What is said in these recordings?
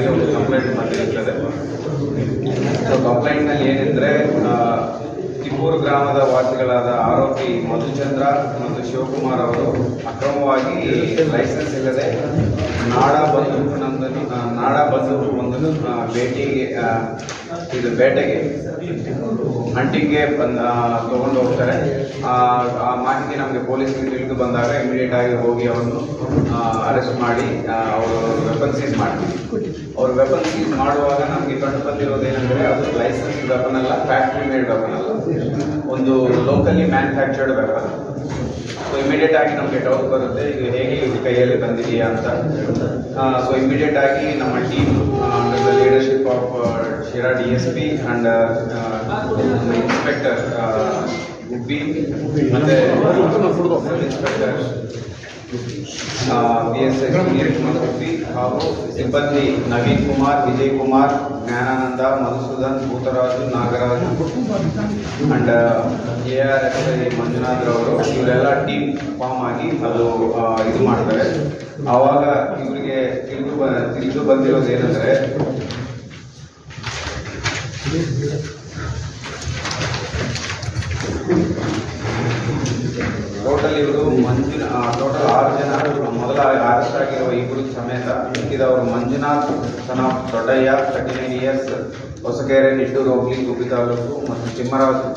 ರಾತ್ರಿ ಒಂದು ಕಂಪ್ಲೇಂಟ್ ಬಂದಿರುತ್ತದೆ ಸೊ ಕಂಪ್ಲೇಂಟ್ನಲ್ಲಿ ಏನೆಂದರೆ ತಿಪ್ಪೂರು ಗ್ರಾಮದ ವಾಸಿಗಳಾದ ಆರೋಪಿ ಮಧುಚಂದ್ರ ಮತ್ತು ಶಿವಕುಮಾರ್ ಅವರು ಅಕ್ರಮವಾಗಿ ಲೈಸೆನ್ಸ್ ಇಲ್ಲದೆ ನಾಡ ಬಂದು ನಂದನ್ನು ಆ, ನಾಡ ಒಂದನ್ನು ಭೇಟಿಗೆ ಇದು ಬೇಟೆಗೆ ಹಂಟಿಂಗ್ಗೆ ಬಂದ ತಗೊಂಡು ಹೋಗ್ತಾರೆ. ಆ ಮಾಹಿತಿ ನಮಗೆ ಪೊಲೀಸ್ಗೆ ತಿಳಿದು ಬಂದಾಗ ಇಮಿಡಿಯೇಟ್ ಆಗಿ ಹೋಗಿ ಅವರನ್ನು ಅರೆಸ್ಟ್ ಮಾಡಿ ಅವರು ವೆಪನ್ ಸೀಸ್ ಮಾಡ್ತೀವಿ ಅವ್ರು ವೆಪನ್ ಸೀಸ್ ಮಾಡುವಾಗ ನಮಗೆ ಕಂಡು ಬಂದಿರೋದು ಏನಂದ್ರೆ ಅದು ಲೈಸೆನ್ಸ್ ವೆಪನ್ ಅಲ್ಲ ಫ್ಯಾಕ್ಟ್ರಿ ಮೇಡ್ ವೆಪನ್ ಅಲ್ಲ. ಒಂದು locally manufactured weapon so immediate ಆಗಿ ನಮಗೆ ಡೌಟ್ ಬರುತ್ತೆ ಇದು ಹೇಗೆ ಇದು ಕೈಯಲ್ಲಿ ಬಂದಿದೆಯಾ ಅಂತ. ಸೊ ಇಮಿಡಿಯೇಟ್ ಆಗಿ ನಮ್ಮ team under the leadership of Sira D S P and inspector Gubbi ಮತ್ತೆ ಇನ್ಸ್ಪೆಕ್ಟರ್ ಬಿ ಎಸ್ ಎಸ್ ಹಾಗೂ ಸಿಬ್ಬಂದಿ Naveen Kumar, Vijay Kumar, Jnanananda, Madhusudan, Bhootharaju, Nagaraju and A R S I Manjunath ಅವರು ಇವರೆಲ್ಲ team form ಆಗಿ ಅದು ಇದು ಮಾಡ್ತಾರೆ. ಆವಾಗ ಇವರಿಗೆ ತಿಳಿದು ತಿಳಿದು ಬಂದಿರೋದು ಏನಂದ್ರೆ ಟೋಟಲ್ ಇವರು ಮಂಜುನ ಟೋಟಲ್ ಆರು ಜನ ಮೊದಲ ಅರೆಸ್ಟ್ ಆಗಿರುವ ಇಬ್ಬರು ಸಮೇತ ಮಿಕ್ಕಿದವರು Manjunath son of Doddaiah thirty nine years Hosakere Nittur hobli Gubbi taluk ಮತ್ತು ತಿಮ್ಮರಾಜು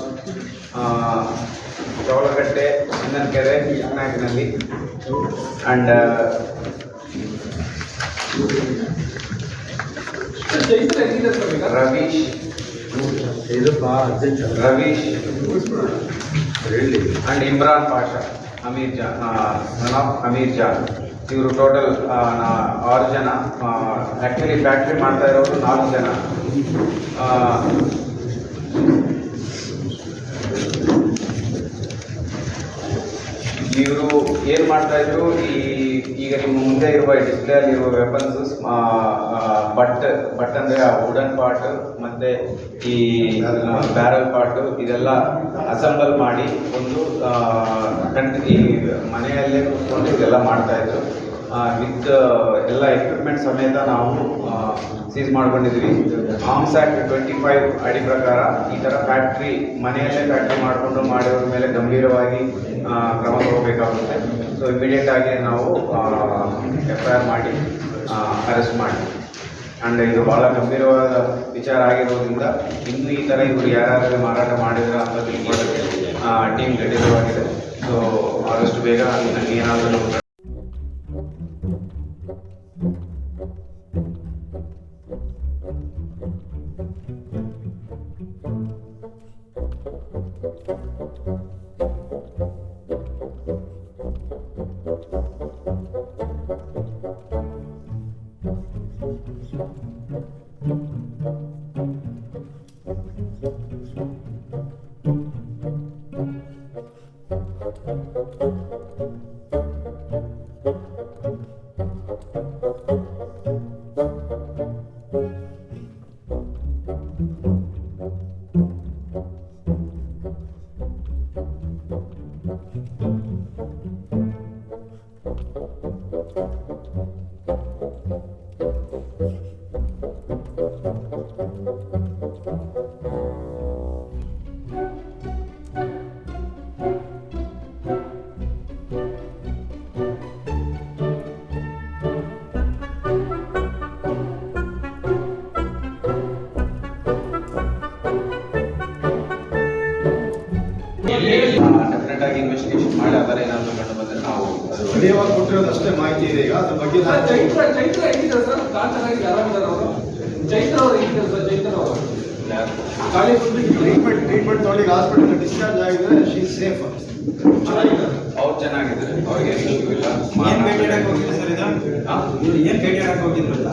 ಚೌಳಗಟ್ಟೆ ಕೆರೆ ಚಿಕ್ಕನಾಯಕನಲ್ಲಿ and Ravish. Ravish. And Imran Pasha Amir Jan son of Amir Jan. ಇವರು ಟೋಟಲ್ ಆರು ಜನ ಆ್ಯಕ್ಚುಲಿ ಫ್ಯಾಕ್ಟ್ರಿ ಮಾಡ್ತಾ ಇರೋರು ನಾಲ್ಕು ಜನ. ಇವರು ಏನು ಮಾಡ್ತಾ ಇದ್ರು, ಈ ಈಗ ನಿಮ್ಮ ಮುಂದೆ ಇರುವ ಡಿಸ್ಪ್ಲೇ ಅಲ್ಲಿ ಇರುವ ವೆಪನ್ಸ್ ಬಟ್ ಬಟ್ ಅಂದ್ರೆ ಆ ವುಡನ್ ಪಾರ್ಟ್ ಮತ್ತೆ ಈ ಬ್ಯಾರಲ್ ಪಾರ್ಟ್ ಇದೆಲ್ಲ ಅಸೆಂಬಲ್ ಮಾಡಿ ಒಂದು ಈ ಮನೆಯಲ್ಲೇ ಕೂತ್ಕೊಂಡು ಇದೆಲ್ಲ ಮಾಡ್ತಾ ಇದ್ರು. ವಿತ್ ಎಲ್ಲ ಎಕ್ವಿಪ್ಮೆಂಟ್ ಸಮೇತ ನಾವು ಸೀಸ್ ಮಾಡ್ಕೊಂಡಿದ್ವಿ. ಆರ್ಮ್ಸ್ ಆಕ್ಟ್ ಟ್ವೆಂಟಿ ಫೈವ್ ಅಡಿ ಪ್ರಕಾರ ಈ ಥರ ಫ್ಯಾಕ್ಟ್ರಿ ಮನೆಯಲ್ಲೇ ಫ್ಯಾಕ್ಟ್ರಿ ಮಾಡಿಕೊಂಡು ಮಾಡಿರೋದ್ರ ಮೇಲೆ ಗಂಭೀರವಾಗಿ ಕ್ರಮ ತಗೋಬೇಕಾಗುತ್ತೆ. ಸೊ ಇಮಿಡಿಯೇಟ್ ಆಗಿ ನಾವು ಎಫ್ ಐ ಆರ್ ಮಾಡಿ ಅರೆಸ್ಟ್ ಮಾಡಿ. ಅಂಡ್ ಇದು ಬಹಳ ಗಂಭೀರವಾದ ವಿಚಾರ ಆಗಿರೋದ್ರಿಂದ ಇನ್ನು ಈ ಥರ ಇವರು ಯಾರ್ಯಾರು ಮಾರಾಟ ಮಾಡಿದ್ರ ಅಂತ ತಿಳ್ಕೊಳ್ಳೋಕ್ಕೆ ಟೀಮ್ ಗಟ್ಟಿರವಾಗಿದೆ ಸೊ ಆದಷ್ಟು ಬೇಗ ನನಗೆ ಏನಾದರೂ Thank you. ಇನ್ವೆಸ್ಟಿಗೇಷನ್ ಮಾಡಿ ಅದರ ಏನಾದರೂ ಕಂಡು ಬಂದರೆ ನಾವು ಅದು ಕೊಟ್ಟಿರೋದು ಅಷ್ಟೇ ಮಾಹಿತಿ ಇದೆ ಈಗ ಅದ್ರ ಬಗ್ಗೆ ಸರ್, ಚೈತ್ರ ಚೈತ್ರ ಹೆಂಗಿದ್ದಾರೆ ಸರ್? ಕಾಂತರಾಗಿ ಆರಾಮಿದ್ದಾರೆ ಅವರು? ಚೈತ್ರ ಅವರು ಹೆಂಗಿದೆ ಸರ್? ಚೈತ್ರ ಅವರು? ಖಾಲಿ ಟ್ರೀಟ್ಮೆಂಟ್ ಟ್ರೀಟ್ಮೆಂಟ್ ತೊಗೊಂಡು ಹಾಸ್ಪಿಟಲ್ ಡಿಸ್ಚಾರ್ಜ್ ಆಗಿದ್ರೆ ಶಿ ಸೇಫ್ ಚೆನ್ನಾಗಿದ್ದಾರೆ ಅವ್ರು ಚೆನ್ನಾಗಿದ್ದಾರೆ. ಅವ್ರಿಗೆ ಏನು ಇಶ್ಯೂ ಇಲ್ಲ. ಏನ್ ಭೇಟಿ ಆಡಕ್ ಹೋಗಿದ್ರು ಸರ್ ಇದು? ಇವ್ರು ಏನ್ ಭೇಟಿ ಆಡಕ್ ಹೋಗಿದ್ರು ಅಂತ?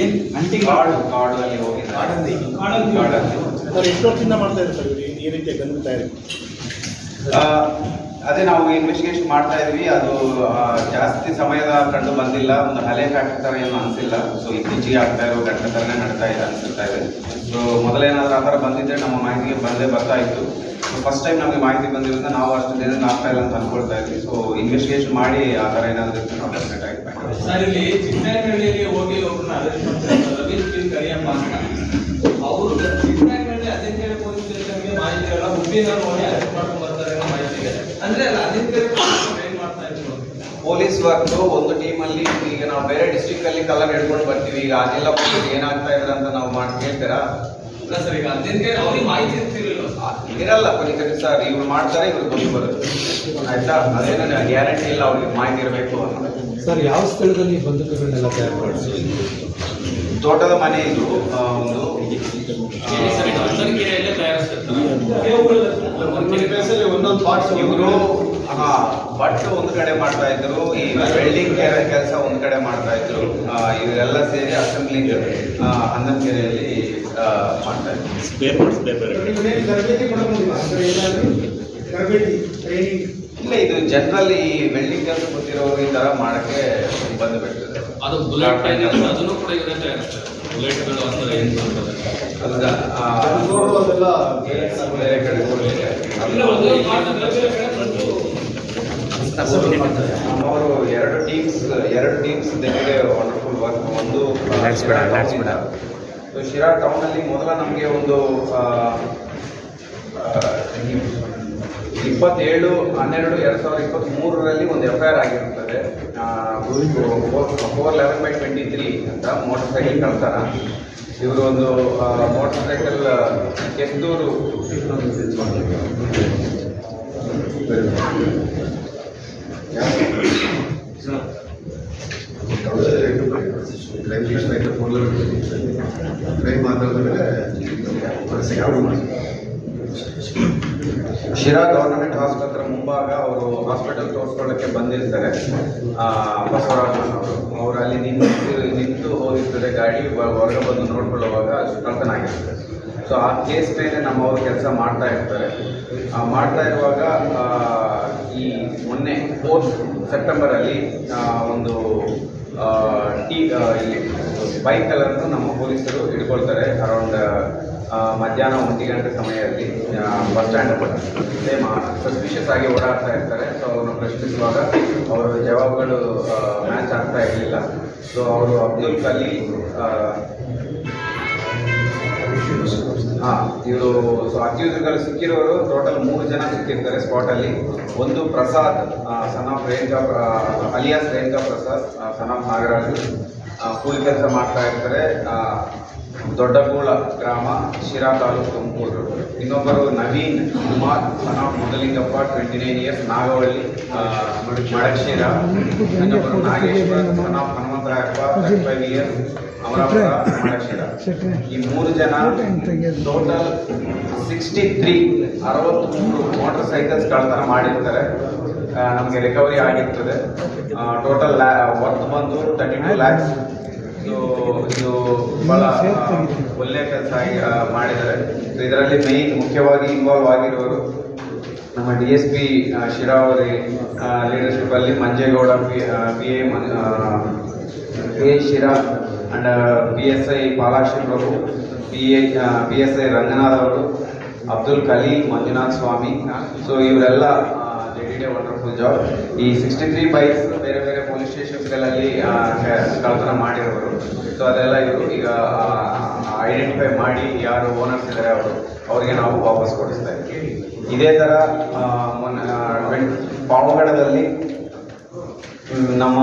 ಏನ್ ಅಂಟಿಗೆ ಕಾಡು ಕಾಡಲ್ಲಿ ಹೋಗಿದ್ದಾರೆ. ಕಾಡಲ್ಲಿ? ಕಾಡಲ್ಲಿ. ಸರ್ ಎಷ್ಟು ವರ್ಷದಿಂದ ಮಾಡ್ತಾ ಇದ್ದಾರೆ ಸರ್ ಈ ರೀತಿಯ ಗಂಧ ತಯಾರಿ ಆ, ಅದೇ ನಾವು ಇನ್ವೆಸ್ಟಿಗೇಷನ್ ಮಾಡ್ತಾ ಇದ್ವಿ. ಅದು ಜಾಸ್ತಿ ಸಮಯದ ಕಂಡು ಬಂದಿಲ್ಲ. ಒಂದು ಹಳೆ ಫ್ಯಾಕ್ಟ್ರಿ ಥರ ಏನು ಅನಿಸಿಲ್ಲ. ಸೊ ಇತ್ತೀಚೆಗೆ ಆಗ್ತಾ ಇರೋ ಘಟನೆ ಥರನೇ ನಡ್ತಾ ಇದೆ ಅನಿಸ್ತಾ ಇದೆ. ಸೊ ಮೊದಲೇನಾದ್ರೂ ಆ ಥರ ಬಂದಿದ್ರೆ ನಮ್ಮ ಮಾಹಿತಿಗೆ ಬಂದೇ ಬರ್ತಾ ಇತ್ತು. ಫಸ್ಟ್ ಟೈಮ್ ನಮಗೆ ಮಾಹಿತಿ ಬಂದಿರೋದ್ರಿಂದ ನಾವು ಅಷ್ಟು ದಿನ ಆಗ್ತಾ ಇಲ್ಲ ಅಂತ ಅನ್ಕೊಳ್ತಾ ಇದ್ವಿ. ಸೊ ಇನ್ವೆಸ್ಟಿಗೇಷನ್ ಮಾಡಿ ಆ ಥರ ಏನಾದರೂ ಇತ್ತು ನಾವು ಡೆಫಿನೆಟ್ ಆಗಿ ಸರ್, ಇಲ್ಲಿ ಚಿಕ್ಕನಹಳ್ಳಿಯಲ್ಲಿ ಹೋಗಿ ಒಬ್ಬರನ್ನ ಅರೆಸ್ಟ್ ಅವರು ಮಾಹಿತಿ ಎಲ್ಲ ಹೋಗಿ ಅರೆಸ್ಟ್ ಮಾಡ್ಕೊಂಡು ಬರ್ತಾರೆ ಅನ್ನೋ ಮಾಹಿತಿ ಇದೆ ಅಂದ್ರೆ ಅಲ್ಲಿ ಅದಿನಕೆರೆ ಪೊಲೀಸ್ ಏನ್ ಮಾಡ್ತಾ ಇದ್ರು ಪೊಲೀಸ್ ವರ್ಕ್ ಒಂದು ಟೀಮಲ್ಲಿ ಈಗ ನಾವು ಬೇರೆ ಡಿಸ್ಟಿಕ್ ಅಲ್ಲಿ ಕಲರ್ ಹಿಡ್ಕೊಂಡು ಬರ್ತೀವಿ. ಈಗ ಆ ಜಿಲ್ಲಾ ಪೊಲೀಸ್ ಏನಾಗ್ತಾ ಇದ್ರ ಅಂತ ನಾವು ಮಾಡಿ ಕೇಳ್ತೀರಾ? ಇಲ್ಲ ಸರ್ ಈಗ ಅವ್ರಿಗೆ ಮಾಹಿತಿ ಇರಲ್ಲ ಕೊನೆಗೆ ಸರ್ ಇವ್ರು ಮಾಡ್ತಾರೆ ಇವ್ರು ಬಂದು ಬರುತ್ತೆ. ಆಯ್ತಾ? ಅದೇನು ಗ್ಯಾರಂಟಿ ಇಲ್ಲ ಅವ್ರಿಗೆ ಮಾಹಿತಿ ಇರಬೇಕು ಸರ್ ಯಾವ ಸ್ಥಳದಲ್ಲಿ ಬಂದೂಕುಗಳನ್ನೆಲ್ಲ ತಯಾರು ಮಾಡಿಸಿ ತೋಟದ ಮನೆ ಇದು ಒಂದು ಒಂದೊಂದು ಪ್ಲೇಸಲ್ಲಿ ಒಂದೊಂದು ಪಾರ್ಟ್ಸ್ ಇವರು. ಹಾ ಬಟ್ ಒಂದು ಕಡೆ ಮಾಡ್ತಾ ಇದ್ರು ಈ ವೆಲ್ಡಿಂಗ್ ಕೆಲಸ ಒಂದು ಕಡೆ ಮಾಡ್ತಾ ಇದ್ರು. ಇವೆಲ್ಲ ಇವರೆಲ್ಲ ಸೇರಿ ಅಸೆಂಬ್ಲಿಂಗ್ ಹನ್ನಂಕೆರೆಯಲ್ಲಿ ಆ, ಮಾಡ್ತಾ ಇದ್ರು. ಇಲ್ಲ ಇದು ಜನರಲ್ ಈ ವೆಲ್ಡಿಂಗ್ ಕೆಲಸ ಗೊತ್ತಿರೋರು ಈ ತರ ಮಾಡಕ್ಕೆ ಬಂದು ಬಿಡ್ತದೆ ಅದು ಬುಲೆಟ್ ಅದನ್ನು ಕೂಡ ಇವರೇ ತಯಾರಿಸ್ತಾರೆ. ಬುಲೆಟ್ಗಳು ಅಂತ ಏನ್ ಬೇರೆ ಕಡೆ ಅವರು ಎರಡು ಟೀಮ್ಸ್ ಎರಡು ಟೀಮ್ಸ್ ಜೊತೆಗೆ ವಂಡರ್ಫುಲ್ ವರ್ಕ್ ಒಂದು ಸೊ ಶಿರಾ ಟೌನಲ್ಲಿ ಅಲ್ಲಿ ಮೊದಲ ನಮಗೆ ಒಂದು ಇಪ್ಪತ್ತೇಳು ಹನ್ನೆರಡು ಎರಡು ಸಾವಿರದ ಇಪ್ಪತ್ತ್ ಮೂರರಲ್ಲಿ ಒಂದು ಎಫ್ ಐ ಆರ್ ಆಗಿರುತ್ತದೆ. Four eleven by twenty three ಅಂತ ಮೋಟರ್ ಸೈಕಲ್ ಕಳ್ತಾರ ಇವರು ಒಂದು motor cycle Kesthur Sira government ಆಸ್ಪತ್ರೆ ಮುಂಭಾಗ ಅವರು ಹಾಸ್ಪಿಟಲ್ ತೋರಿಸ್ಕೊಳ್ಳೋಕ್ಕೆ ಬಂದಿರ್ತಾರೆ. ಬಸವರಾಜ್ ಅವರು. ಅಲ್ಲಿ ನಿಂತು ನಿಂತು ಹೋಗಿರ್ತದೆ ಗಾಡಿ ಹೊರಗೆ ಬಂದು ನೋಡ್ಕೊಳ್ಳುವಾಗ ಆಗಿರ್ತದೆ ಸೊ ಆ ಕೇಸ್ ಮೇಲೆ ನಮ್ಮವರು ಕೆಲಸ ಮಾಡ್ತಾ ಇರ್ತಾರೆ. ಮಾಡ್ತಾ ಇರುವಾಗ ಈ ಮೊನ್ನೆ ಫೋರ್ತ್ ಸೆಪ್ಟೆಂಬರಲ್ಲಿ ಒಂದು ಟೀ ಇಲ್ಲಿ ಬೈಕ್ ಕಲರ್ನು ನಮ್ಮ ಪೊಲೀಸರು ಇಟ್ಕೊಳ್ತಾರೆ ಅರೌಂಡ್ ಮಧ್ಯಾಹ್ನ ಒಂದು ಗಂಟೆ ಸಮಯದಲ್ಲಿ ಬಸ್ ಸ್ಟ್ಯಾಂಡ್ ಸೇಮ್ ಸಸ್ಪಿಷಿಯಸ್ ಆಗಿ ಓಡಾಡ್ತಾ ಇರ್ತಾರೆ. ಸೊ ಅವ್ರನ್ನ ಪ್ರಶ್ನಿಸುವಾಗ ಅವರ ಜವಾಬ್ಗಳು ಮ್ಯಾಚ್ ಆಗ್ತಾ ಇರಲಿಲ್ಲ. ಸೊ ಅವರು ಅಬ್ದುಲ್ ಕಲಿ ಹಾಂ, ಇವರು ಸೊ ಅತ್ಯುದ್ರಗಳು ಸಿಕ್ಕಿರೋರು ಟೋಟಲ್ ಮೂರು ಜನ ಸಿಕ್ಕಿರ್ತಾರೆ ಸ್ಪಾಟಲ್ಲಿ ಒಂದು Prasad son of alias Renuka Prasad son of Nagaraju ಕೂಲಿ ಕೆಲಸ ಮಾಡ್ತಾ ಇರ್ತಾರೆ. ದೊಡ್ಡಗೂಳ ಗ್ರಾಮ, ಶಿರಾ ತಾಲೂಕು ತುಮಕೂರು ಇನ್ನೊಬ್ಬರು Naveen Kumar son Modalingappa twenty nine years Nagavalli Madakshira ಇನ್ನೊಬ್ಬರು Nageshwar son Hanumantharayappa thirty five years Amarapura Madakshira ಈ ಮೂರು ಜನ ಟೋಟಲ್ ಸಿಕ್ಸ್ಟಿ ತ್ರೀ ಅರವತ್ತ್ಮೂರು ಮೋಟರ್ ಸೈಕಲ್ಸ್ ಕಳ್ತನ ಮಾಡಿರ್ತಾರೆ. ನಮಗೆ ರಿಕವರಿ ಆಗಿರ್ತದೆ. ಟೋಟಲ್ ವರ್ತ್ ಬಂದು ತರ್ಟಿ ಟು ಲ್ಯಾಕ್ಸ್ ಇದು ಇದು ಆ, ಒಳ್ಳೆಯ ಕೆಲಸ ಮಾಡಿದ್ದಾರೆ. ಸೊ ಇದರಲ್ಲಿ ಮೇನ್ ಮುಖ್ಯವಾಗಿ ಇನ್ವಾಲ್ವ್ ಆಗಿರೋರು ನಮ್ಮ ಡಿ ಎಸ್ ಪಿ ಶಿರಾವರಿ ಲೀಡರ್ಶಿಪ್ ಅಲ್ಲಿ Manjegowda P P A P A Sira and P S I Palakshi ಅವರು P A P S I Ranganath ಅವರು ಅಬ್ದುಲ್ ಕಲೀಂ ಮಂಜುನಾಥ್ ಸ್ವಾಮಿ. ಸೊ ಇವರೆಲ್ಲ ಡೆಡಿಡೆ ವಂಡರ್ಫುಲ್ ಜಾಬ್ ಈ ಸಿಕ್ಸ್ಟಿ ತ್ರೀ ಬೈಕ್ಸ್ ಬೇರೆ ಬೇರೆ ಪೊಲೀಸ್ ಸ್ಟೇಷನ್ಸ್ಗಳಲ್ಲಿ ಕಳ್ತನ ಮಾಡಿರೋರು. ಸೊ ಅದೆಲ್ಲ ಇವರು ಈಗ ಐಡೆಂಟಿಫೈ ಮಾಡಿ ಯಾರು ಓನರ್ಸ್ ಇದ್ದಾರೆ ಅವರು, ಅವರಿಗೆ ನಾವು ವಾಪಸ್ ಕೊಡಿಸ್ತಾ ಇದ್ದೀವಿ ಇದೇ ಥರ ಮೊನ್ನೆ ಪಾವಗಡದಲ್ಲಿ ನಮ್ಮ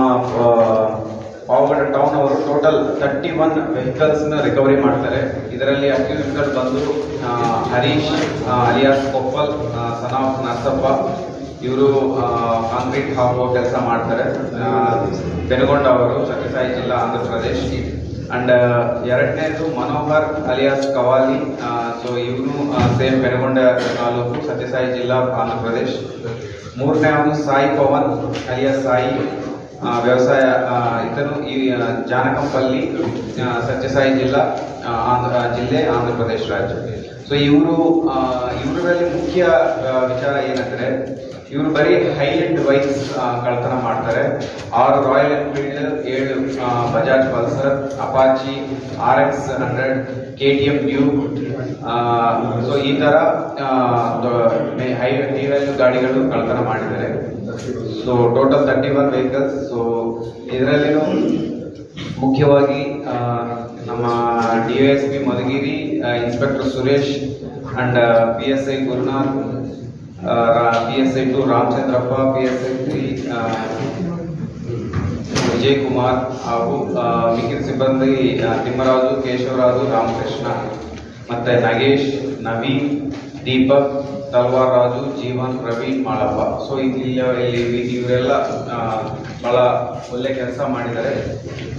ಪಾವಗಡ ಟೌನ್ ಅವರು ಟೋಟಲ್ ತರ್ಟಿ ಒನ್ ವೆಹಿಕಲ್ಸ್ನ ರಿಕವರಿ ಮಾಡ್ತಾರೆ. ಇದರಲ್ಲಿ ಅಕ್ಯೂಸ್ಗಳು ಬಂದು Harish alias Koppal son of Narasappa ಇವರು ಕಾಂಕ್ರೀಟ್ ಹಾಕುವ ಕೆಲಸ ಮಾಡ್ತಾರೆ. ಬೆನಗೊಂಡ ಅವರು ಸತ್ಯಸಾಯಿ ಜಿಲ್ಲಾ ಆಂಧ್ರ ಪ್ರದೇಶ್ ಅಂಡ್ ಎರಡನೇದು ಮನೋಹರ್ ಅಲಿಯಾಸ್ ಕವಾಲಿ. ಸೊ ಇವನು ಸೇಮ್ ಬೆನಗೊಂಡ ತಾಲೂಕು ಸತ್ಯಸಾಯಿ ಜಿಲ್ಲಾ ಆಂಧ್ರ ಪ್ರದೇಶ್. ಮೂರನೇ ಅವನು ಸಾಯಿ ಪವನ್, ಅಲಿಯಾಸ್ ಸಾಯಿ ವ್ಯವಸಾಯ ಇತನು ಈ ಜಾನಕಂಪಲ್ಲಿ ಸತ್ಯಸಾಯಿ ಜಿಲ್ಲಾ ಆಂಧ್ರ ಜಿಲ್ಲೆ ಆಂಧ್ರ ಪ್ರದೇಶ ರಾಜ್ಯ. ಸೊ ಇವರು ಇವರಲ್ಲಿ ಮುಖ್ಯ ವಿಚಾರ ಏನಂದ್ರೆ, ಇವರು ಬರೀ ಹೈ ಎಂಡ್ ಬೈಕ್ಸ್ ಕಳ್ತನ ಮಾಡ್ತಾರೆ. ಆರು ರಾಯಲ್ ಎನ್ಫೀಲ್ಡ್ ಏಳು Bajaj Pulsar Apache R X hundred K T M Duke so ಈ ಥರ ಹೈ ಹೈ ವ್ಯಾಲ್ಯೂ ಗಾಡಿಗಳು ಕಳ್ತನ ಮಾಡಿದ್ದಾರೆ. So total thirty one vehicles so ಇದರಲ್ಲಿನೂ ಮುಖ್ಯವಾಗಿ ನಮ್ಮ D S P Madhugiri inspector Suresh and P S I Gurunath P S I two Ramachandrappa P S I three Vijay Kumar ಹಾಗೂ ಮಿಕ್ಕಿದ ಸಿಬ್ಬಂದಿ ತಿಮ್ಮರಾಜು, ಕೇಶವರಾಜು, ರಾಮಕೃಷ್ಣ ಮತ್ತೆ Nagesh, Naveen, Deepak Talwar Raju Jeevan Praveen Malappa. So ಇಲ್ಲಿ ಇಲ್ಲಿ ಇವರೆಲ್ಲ ಬಹಳ ಒಳ್ಳೆ ಕೆಲಸ ಮಾಡಿದ್ದಾರೆ.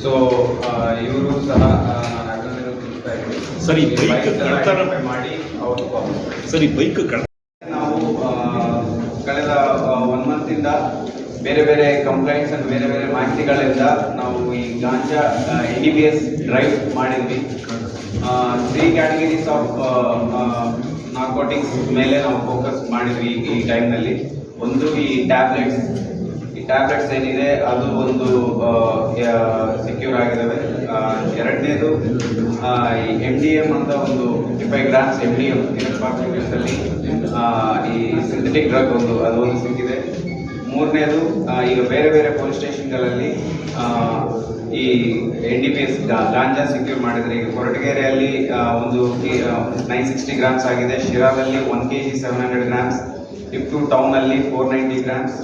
ಸೊ ಇವರು ಸಹ ನಾನು ಅಭಿನಂದನೆ ತಿಳಿಸ್ತಾ ಇದ್ದೀನಿ. ಮಾಡಿ ಅವರು ಸರಿ ಬೈಕ್ ನಾವು ಕಳೆದ ಒನ್ ಮಂತಿಂದ ಬೇರೆ ಬೇರೆ ಕಂಪ್ಲೇಂಟ್ಸ್ ಅಂಡ್ ಬೇರೆ ಬೇರೆ ಮಾಹಿತಿಗಳಿಂದ ನಾವು ಈ ganja N D B S drive ಮಾಡಿದ್ವಿ. ತ್ರೀ ಕ್ಯಾಟಗರೀಸ್ ಆಫ್ ನಾರ್ಕೋಟಿಕ್ಸ್ ಮೇಲೆ ನಾವು ಫೋಕಸ್ ಮಾಡಿದ್ವಿ ಈ- ಟೈಮ್ನಲ್ಲಿ ಒಂದು ಈ ಟ್ಯಾಬ್ಲೆಟ್ಸ್ ಈ ಟ್ಯಾಬ್ಲೆಟ್ಸ್ ಏನಿದೆ, ಅದು ಒಂದು ಸೆಕ್ಯೂರ್ ಆಗಿದ್ದಾವೆ ಎರಡನೇದು ಎಂ ಡಿ ಎಂ ಅಂತ ಒಂದು fifty five grams M D M ಅಲ್ಲಿ ಈ ಸಿಂಥೆಟಿಕ್ ಡ್ರಗ್ ಒಂದು ಅದು ಒಂದು ಸಿಕ್ಕಿದೆ. ಮೂರನೇದು ಈಗ ಬೇರೆ ಬೇರೆ ಪೊಲೀಸ್ ಸ್ಟೇಷನ್ಗಳಲ್ಲಿ ಈ N D P S ganja secure ಮಾಡಿದ್ರೆ, ಈಗ ಕೊರಟಗೆರೆಯಲ್ಲಿ ಒಂದು ನೈನ್ ಸಿಕ್ಸ್ಟಿ ಗ್ರಾಮ್ಸ್ ಆಗಿದೆ. ಶಿರಾದಲ್ಲಿ one K G seven hundred grams Tipu ಟೌನಲ್ಲಿ four ninety grams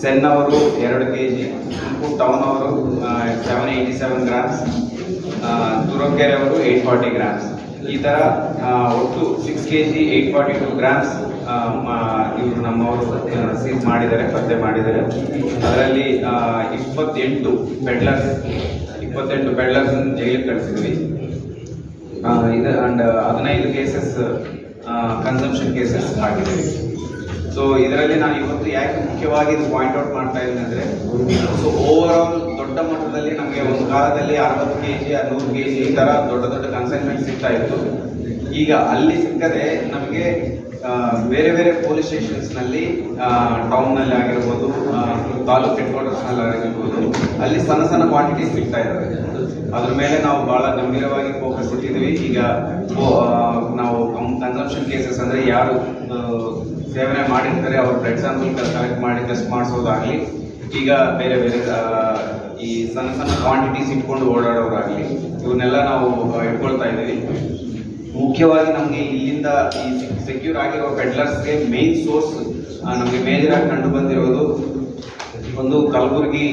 CEN ಅವರು ಎರಡು ಕೆ ಜಿ ತುಮಕೂರು ಟೌನ್ ಅವರು seven eighty seven grams Turakere ಅವರು ಏಯ್ಟ್ ಫಾರ್ಟಿ ಗ್ರಾಮ್ಸ್ ಈ ಆ, ಒಟ್ಟು six K G eight forty two grams ಇವರು ನಮ್ಮವರು ಸೀಸ್ ಮಾಡಿದ್ದಾರೆ ಪತ್ತೆ ಮಾಡಿದ್ದಾರೆ. ಅದರಲ್ಲಿ ಇಪ್ಪತ್ತೆಂಟು ಬೆಡ್ಲರ್ಸ್ ಇಪ್ಪತ್ತೆಂಟು ಬೆಡ್ಲರ್ಸ್ ಜೈಲಿಗೆ ಕಳಿಸಿದ್ವಿ. ಇದು ಅಂಡ್ ಹದಿನೈದು ಕೇಸಸ್ ಕನ್ಸಂಪ್ಷನ್ ಕೇಸಸ್ ಆಗಿದೆ ಸೊ ಇದರಲ್ಲಿ ನಾನು ಇವತ್ತು ಯಾಕೆ ಮುಖ್ಯವಾಗಿ ಇದು ಪಾಯಿಂಟ್ ಔಟ್ ಮಾಡ್ತಾ ಇದ್ದೀನಿ ಅಂದರೆ ಸೊ ಓವರ್ ಆಲ್ ದೊಡ್ಡ ಮಟ್ಟದಲ್ಲಿ ನಮಗೆ ಒಂದು ಕಾಲದಲ್ಲಿ ಅರವತ್ತು ಕೆ ಜಿ ನೂರು ಕೆ ಜಿ ಈ ಥರ ದೊಡ್ಡ ದೊಡ್ಡ ಕನ್ಸೈನ್ಮೆಂಟ್ ಸಿಗ್ತಾ ಇತ್ತು. ಈಗ ಅಲ್ಲಿ ಸಿಕ್ಕದೆ ನಮಗೆ ಬೇರೆ ಬೇರೆ ಪೊಲೀಸ್ ಸ್ಟೇಷನ್ಸ್ನಲ್ಲಿ ಟೌನ್ನಲ್ಲಿ ಆಗಿರ್ಬೋದು ತಾಲೂಕ್ ಹೆಡ್ ಕ್ವಾರ್ಟರ್ಸ್ನಲ್ಲಿ ಆಗಿರ್ಬೋದು, ಅಲ್ಲಿ ಸಣ್ಣ ಸಣ್ಣ ಕ್ವಾಂಟಿಟಿ ಸಿಗ್ತಾ ಇದ್ದಾವೆ ಅದ್ರ ಮೇಲೆ ನಾವು ಬಹಳ ಗಂಭೀರವಾಗಿ ಫೋಕಸ್ ಇಟ್ಟಿದ್ವಿ ಈಗ ನಾವು ಕನ್ಸಂಪ್ಷನ್ ಕೇಸಸ್ ಅಂದ್ರೆ ಯಾರು ಸೇವನೆ ಮಾಡಿರ್ತಾರೆ, ಅವ್ರ ಬ್ಲಡ್ ಸ್ಯಾಂಪಲ್ ಕಲೆಕ್ಟ್ ಮಾಡಿ ಟೆಸ್ಟ್ ಮಾಡಿಸೋದಾಗ್ಲಿ, ಈಗ ಬೇರೆ ಬೇರೆ ಈ ಸಣ್ಣ ಸಣ್ಣ ಕ್ವಾಂಟಿಟೀಸ್ ಇಟ್ಕೊಂಡು ಓಡಾಡೋರಾಗಲಿ ಇವನ್ನೆಲ್ಲ ನಾವು ಇಟ್ಕೊಳ್ತಾ ಇದ್ದೀವಿ. ಮುಖ್ಯವಾಗಿ ನಮಗೆ ಇಲ್ಲಿಂದ ಈ ಸೆಕ್ಯೂರ್ ಆಗಿರೋ ಪೆಡ್ಲರ್ಸ್ಗೆ ಮೇನ್ ಸೋರ್ಸ್ ನಮಗೆ ಮೇಜರ್ ಆಗಿ ಕಂಡು ಬಂದಿರೋದು ಒಂದು ಕಲಬುರಗಿ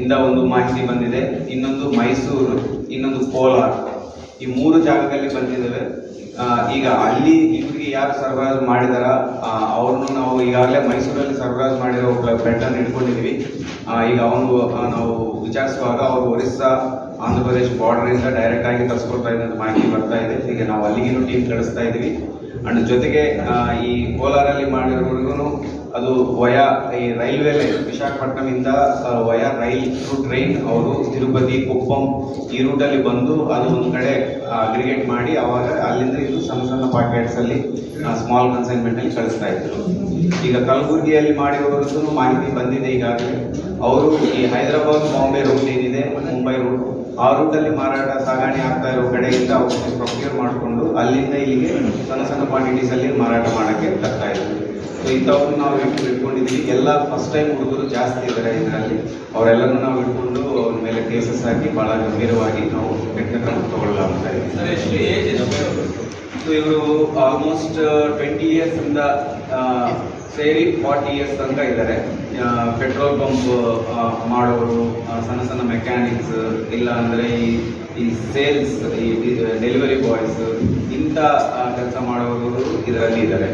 ಇಂದ ಒಂದು ಮಾಹಿತಿ ಬಂದಿದೆ. ಇನ್ನೊಂದು ಮೈಸೂರು, ಇನ್ನೊಂದು ಕೋಲಾರ. ಈ ಮೂರು ಜಾಗದಲ್ಲಿ ಬಂದಿದ್ದಾವೆ. ಈಗ ಅಲ್ಲಿ ಇವ್ರಿಗೆ ಯಾರು ಸರಬರಾಜು ಮಾಡಿದಾರ ಅವ್ರನ್ನು ನಾವು ಈಗಾಗಲೇ ಮೈಸೂರಲ್ಲಿ ಸರಬರಾಜು ಮಾಡಿರೋ ಬೆಟ್ಟನ್ನು ಇಟ್ಕೊಂಡಿದ್ವಿ ಆ, ಈಗ ಅವನು ನಾವು ವಿಚಾರಿಸುವಾಗ ಅವರು ಒರಿಸ್ಸಾ ಆಂಧ್ರ ಪ್ರದೇಶ್ ಡೈರೆಕ್ಟ್ ಆಗಿ ತರಿಸ್ಕೊಡ್ತಾ ಇದ್ದಂತ ಮಾಹಿತಿ ಬರ್ತಾ ಇದೆ. ಈಗ ನಾವು ಅಲ್ಲಿಗೇನು ಟೀಮ್ ಕಳಿಸ್ತಾ ಇದ್ವಿ. ಅಂಡ್ ಜೊತೆಗೆ ಈ ಕೋಲಾರಲ್ಲಿ ಮಾಡಿರೋರ್ಗು ಅದು ವಯಾ ಈ ರೈಲ್ವೆ ಲೈನ್ ವಿಶಾಖಪಟ್ಟಣಮಿಂದ ಆ, ವಯಾ ರೈಲ್ ಥ್ರೂ ಟ್ರೈನ್ ಅವರು ತಿರುಪತಿ ಕುಪ್ಪಂ ಈ ರೂಟಲ್ಲಿ ಬಂದು ಅದು ಒಂದು ಕಡೆ ಅಗ್ರಿಗೇಟ್ ಮಾಡಿ ಅವಾಗ ಅಲ್ಲಿಂದ ಇದು ಸಣ್ಣ ಸಣ್ಣ ಪಾಕೆಟ್ಸ್ ಅಲ್ಲಿ ಸ್ಮಾಲ್ ಕನ್ಸೈನ್ಮೆಂಟ್ ಅಲ್ಲಿ ಕಳಿಸ್ತಾ ಇದ್ರು. ಈಗ ಕಲಬುರಗಿಯಲ್ಲಿ ಮಾಡಿರೋರ್ದು ಮಾಹಿತಿ ಬಂದಿದೆ ಈಗಾಗಲೇ. ಅವರು ಈ ಹೈದರಾಬಾದ್ ಬಾಂಬೆ ರೂಟ್ ಏನಿದೆ ಮುಂಬೈ ರೂಟ್ ಆ ರೂಟಲ್ಲಿ ಮಾರಾಟ ಸಾಗಾಣೆ ಆಗ್ತಾ ಇರೋ ಕಡೆಯಿಂದ ಅವ್ರಿಗೆ ಪ್ರೊಕ್ಯೂರ್ ಮಾಡಿಕೊಂಡು ಅಲ್ಲಿಂದ ಇಲ್ಲಿಗೆ ಸಣ್ಣ ಸಣ್ಣ ಕ್ವಾಂಟಿಟೀಸ್ ಅಲ್ಲಿ ಮಾರಾಟ ಮಾಡೋಕ್ಕೆ ತರ್ತಾ ಇದ್ರು ಸೊ ಇಂಥವ್ರು ನಾವು ಇಟ್ಟು ಇಟ್ಕೊಂಡಿದ್ವಿ ಎಲ್ಲ ಫಸ್ಟ್ ಟೈಮ್ ಹುಡುಗರು ಜಾಸ್ತಿ ಇದ್ದಾರೆ ಇದರಲ್ಲಿ. ಅವರೆಲ್ಲರೂ ನಾವು ಇಟ್ಕೊಂಡು ಅವ್ರ ಮೇಲೆ ಕೇಸಸ್ ಹಾಕಿ ಭಾಳ ಗಂಭೀರವಾಗಿ ನಾವು ಕೆಟ್ಟ ಕ್ರಮ ತಗೊಳ್ಳಲಾಗ್ತಾ ಇದ್ದೀವಿ ಸೊ ಇವರು? ಆಲ್ಮೋಸ್ಟ್ ಟ್ವೆಂಟಿ ಇಯರ್ಸ್ ಇಂದ ಆ, ಸೇರಿ ಫಾರ್ಟಿ ಇಯರ್ಸ್ ತನಕ ಇದ್ದಾರೆ. ಪೆಟ್ರೋಲ್ ಪಂಪ್ ಮಾಡೋರು ಸಣ್ಣ ಸಣ್ಣ ಮೆಕ್ಯಾನಿಕ್ಸ್, ಇಲ್ಲ ಅಂದರೆ ಈ ಈ ಸೇಲ್ಸ್, ಈ ಡೆಲಿವರಿ ಬಾಯ್ಸ್, ಇಂಥ ಕೆಲಸ ಮಾಡೋರು ಇದರಲ್ಲಿ ಇದ್ದಾರೆ.